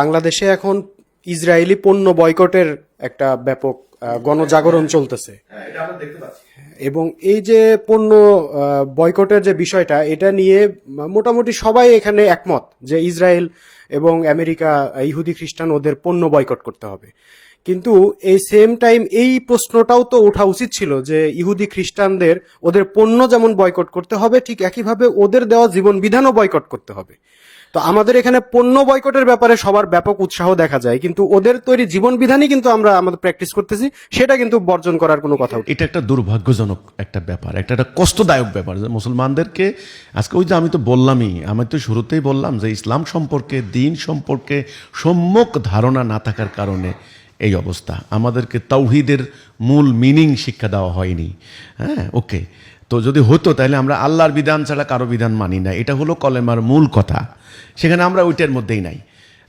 বাংলাদেশে এখন ইসরায়েলি পণ্য বয়কটের একটা ব্যাপক গণজাগরণ চলতেছে। হ্যাঁ এবং এই যে পণ্য বয়কটের যে বিষয়টা এটা নিয়ে মোটামুটি সবাই এখানে একমত যে ইসরায়েল এবং আমেরিকা ইহুদি খ্রিস্টান ওদের পণ্য বয়কট করতে হবে। কিন্তু এই সেম টাইম এই প্রশ্নটাও তো ওঠা উচিত ছিল যে ইহুদি খ্রিস্টানদের ওদের পণ্য যেমন বয়কট করতে হবে ঠিক একইভাবে ওদের দেওয়া জীবন বিধানও বয়কট করতে হবে। তো আমাদের এখানে পণ্য বয়কটের ব্যাপারে সবার ব্যাপক উৎসাহ দেখা যায়, কিন্তু ওদের তৈরি জীবন বিধানই কিন্তু আমরা আমাদের প্র্যাকটিস করতেছি, সেটা কিন্তু বর্জন করার কোনো কথা এটা একটা দুর্ভাগ্যজনক একটা ব্যাপার, একটা একটা কষ্টদায়ক ব্যাপার মুসলমানদেরকে, আজকে ওই যে আমি তো বললামই, আমি তো শুরুতেই বললাম যে ইসলাম সম্পর্কে, দিন সম্পর্কে সম্যক ধারণা না থাকার কারণে এই অবস্থা। আমাদেরকে তাওহিদের মূল মিনিং শিক্ষা দেওয়া হয়নি। হ্যাঁ ওকে তো যদি হতো, তাহলে আমরা আল্লাহর বিধান ছাড়া কারও বিধান মানি না। এটা হলো কলেমার মূল কথা। সেখানে আমরা ওইটার মধ্যেই নাই।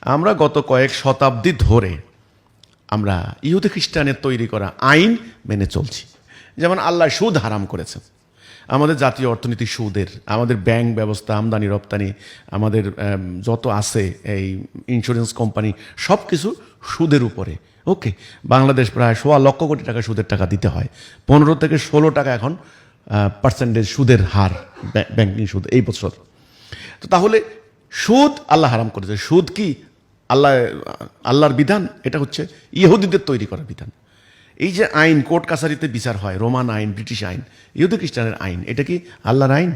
আমরা গত কয়েক শতাব্দী ধরে আমরা ইহুদি খ্রিস্টানের তৈরি করা আইন মেনে চলছি। যেমন আল্লাহ সুদ হারাম করেছেন। আমাদের জাতীয় অর্থনীতি সুদের, আমাদের ব্যাংক ব্যবস্থা, আমদানি, রপ্তানি, আমাদের যত আছে, এই ইন্স্যুরেন্স কোম্পানি সব কিছু সুদের উপরে। ওকে, বাংলাদেশ প্রায় সোয়া লক্ষ কোটি টাকা সুদের টাকা দিতে হয়। পনেরো থেকে ষোলো টাকা এখন পার্সেন্টেজ সুদের হার ব্যাংকিং সুদ, এই বছর। তো তাহলে সুদ আল্লাহ হারাম করেছে। সুদ কি আল্লাহ, আল্লাহর বিধান? এটা হচ্ছে ইহুদিদের তৈরি করা বিধান। এই যে আইন, কোর্ট কাছারিতে বিচার হয়, রোমান আইন, ব্রিটিশ আইন, ইহুদি খ্রিস্টানের আইন, এটা কি আল্লাহর আইন?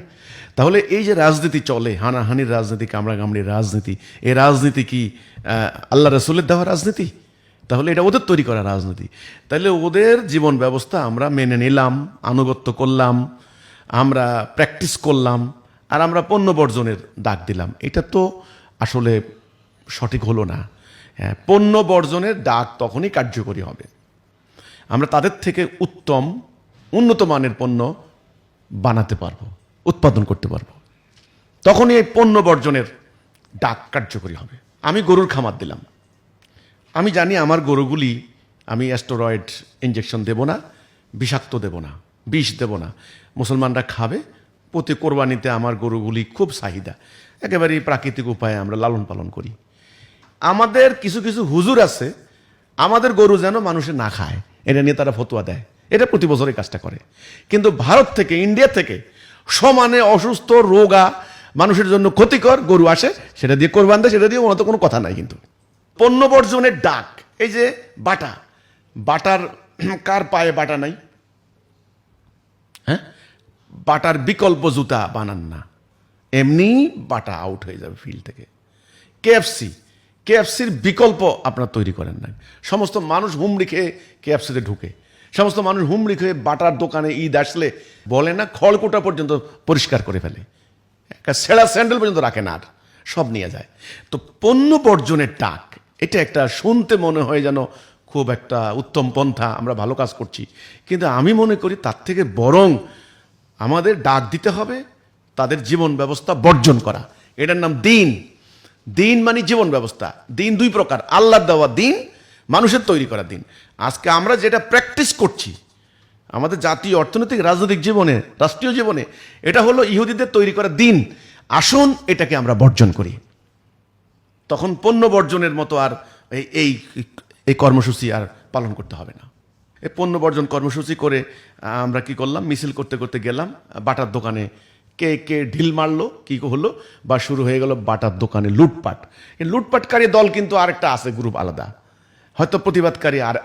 তাহলে এই যে রাজনীতি চলে, হানাহানির রাজনীতি, কামড়াকামড়ির রাজনীতি, এই রাজনীতি কি আল্লাহ রসুলের দেওয়া রাজনীতি? তাহলে এটা ওদের তৈরি করা রাজনীতি। তাহলে ওদের জীবন ব্যবস্থা আমরা মেনে নিলাম, আনুগত্য করলাম, আমরা প্র্যাকটিস করলাম, আর আমরা পণ্য বর্জনের ডাক দিলাম। এটা তো আসলে সঠিক হলো না। হ্যাঁ পণ্য বর্জনের ডাক তখনই কার্যকরী হবে। আমরা তাদের থেকে উত্তম, উন্নত মানের পণ্য বানাতে পারব, উৎপাদন করতে পারব। তখনই এই পণ্য বর্জনের ডাক কার্যকরী হবে। আমি গরুর খামার দিলাম। আমি জানি আমার গরুগুলি আমি অ্যাস্টোরয়েড ইঞ্জেকশন দেব না, বিষাক্ত দেব না, বিষ দেব না। মুসলমানরা খাবে, প্রতি কোরবানিতে আমার গরুগুলি খুব চাহিদা। একেবারেই প্রাকৃতিক উপায়ে আমরা লালন পালন করি। আমাদের কিছু কিছু হুজুর আছে, আমাদের গরু যেন মানুষে না খায়, এটা নিয়ে তারা ফতোয়া দেয়। এটা প্রতি বছরই কাজটা করে। কিন্তু ভারত থেকে, ইন্ডিয়া থেকে সমানে অসুস্থ, রোগা মানুষের জন্য ক্ষতিকর গরু আসে, সেটা দিয়ে কোরবান দেয়, সেটা দিয়ে ওনার তো কোনো কথা নাই কিন্তু। পণ্য বর্জনের ডাক, এই যে বাটা, বাটার কার পায়ে বাটা নাই? হ্যাঁ? বাটার বিকল্প জুতা বানান না। এমনি বাটা আউট হয়ে যাবে ফিল্ড থেকে। কেএফসি কেএফসির বিকল্প আপনার তৈরি করেন না সমস্ত মানুষ হুমড়ি খেয়ে কেএফসিতে ঢুকে। সমস্ত মানুষ হুমড়ি খেয়ে বাটার দোকানে ঈদ আসলে বলে না, খড়কোটা পর্যন্ত পরিষ্কার করে ফেলে। একটা সেরা স্যান্ডেল পর্যন্ত রাখে না আর, সব নিয়ে যায়। তো পণ্য বর্জনের ডাক এটা একটা শুনতে মনে হয় যেন খুব একটা উত্তম পন্থা, আমরা ভালো কাজ করছি। কিন্তু আমি মনে করি তার থেকে বরং আমাদের ডাক দিতে হবে, তাদের জীবন ব্যবস্থা বর্জন করা। এটার নাম দিন। দিন মানে জীবন ব্যবস্থা। দিন দুই প্রকার, আল্লাহর দেওয়া দিন, মানুষের তৈরি করা দিন। আজকে আমরা যেটা প্র্যাকটিস করছি, আমাদের জাতীয় অর্থনৈতিক, রাজনৈতিক জীবনে, রাষ্ট্রীয় জীবনে, এটা হলো ইহুদিদের তৈরি করা দিন। আসুন এটাকে আমরা বর্জন করি। তখন পণ্য বর্জনের মতো আর এই এই কর্মসূচি আর পালন করতে হবে না। এই পণ্য বর্জন কর্মসূচি করে আমরা কি করলাম? মিছিল করতে করতে গেলাম, বাটার দোকানে কে কে ঢিল মারলো, কী হলো? বা শুরু হয়ে গেল বাটার দোকানে লুটপাট। এই লুটপাটকারী দল কিন্তু আরেকটা আছে, গ্রুপ আলাদা। হয়তো প্রতিবাদকারী আর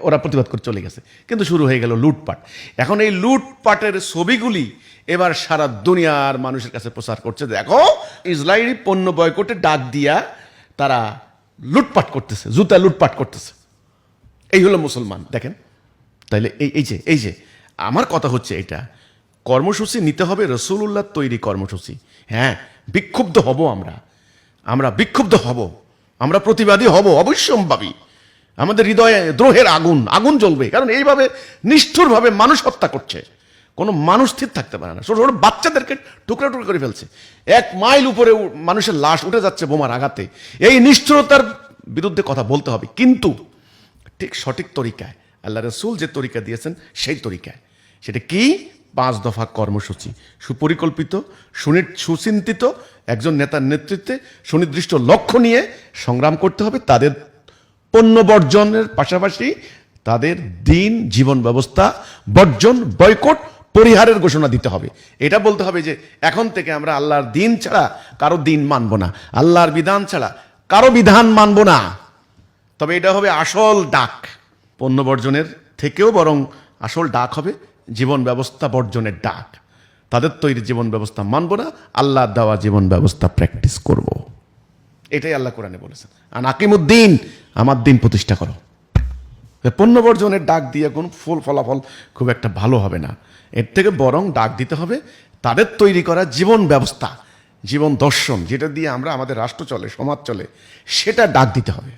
ওরা প্রতিবাদ করে চলে গেছে। কিন্তু শুরু হয়ে গেল লুটপাট। এখন এই লুটপাটের ছবিগুলি এবার সারা দুনিয়ার মানুষের কাছে প্রচার করছে। দেখো, ইসরায়েলি পণ্য বয়কটে ডাক দিয়া তারা লুটপাট করতেছে, জুতা লুটপাট করতেছে। এই হলো মুসলমান। দেখেন, তাইলে এই এই যে এই যে, আমার কথা হচ্ছে এটা। কর্মসূচি নিতে হবে রসুল্লাহ তৈরি কর্মসূচি। হ্যাঁ বিক্ষুব্ধ হব আমরা। আমরা বিক্ষুব্ধ হব। আমরা প্রতিবাদী হব, অবশ্যম্ভাবী। আমাদের হৃদয়ে দ্রোহের আগুন আগুন জ্বলবে। কারণ এইভাবে নিষ্ঠুরভাবে মানুষ হত্যা করছে। কোনো মানুষ স্থির থাকতে পারে না। ছোট ছোট বাচ্চাদেরকে টুকরা টুকরা করে ফেলছে। এক মাইল উপরে মানুষের লাশ উঠে যাচ্ছে বোমার আঘাতে। এই নিষ্ঠুরতার বিরুদ্ধে কথা বলতে হবে। কিন্তু ঠিক সঠিক তরিকায়, আল্লাহ রসুল যে তরিকা দিয়েছেন, সেই তরিকায়। সেটা কি? পাঁচ দফা কর্মসূচি। সুপরিকল্পিত সুচিন্তিত একজন নেতার নেতৃত্বে সুনির্দিষ্ট লক্ষ্য নিয়ে সংগ্রাম করতে হবে। তাদের পণ্য বর্জনের পাশাপাশি তাদের দিন, জীবন ব্যবস্থা, বর্জন, বয়কট, পরিহারের ঘোষণা দিতে হবে। এটা বলতে হবে যে, এখন থেকে আমরা আল্লাহর দিন ছাড়া কারও দিন মানব না। আল্লাহর বিধান ছাড়া কারও বিধান মানব না। তবে এটা হবে আসল ডাক। পণ্য বর্জনের থেকেও বরং আসল ডাক হবে জীবন ব্যবস্থা বর্জনের ডাক। তাদের তৈরি জীবন ব্যবস্থা মানব না, আল্লাহর দেওয়া জীবন ব্যবস্থা প্র্যাকটিস করব। এটাই আল্লাহ কোরআনে বলেছেন। আর নাকিমুদ্দিন আমার দিন প্রতিষ্ঠা করো। পণ্য বর্জনের ডাক দিয়ে কোন ফুল ফলাফল খুব একটা ভালো হবে না। এর থেকে বরং ডাক দিতে হবে তাদের তৈরি করা জীবন ব্যবস্থা, জীবন দর্শন, যেটা দিয়ে আমরা আমাদের রাষ্ট্র চলে, সমাজ চলে, সেটা ডাক দিতে হবে।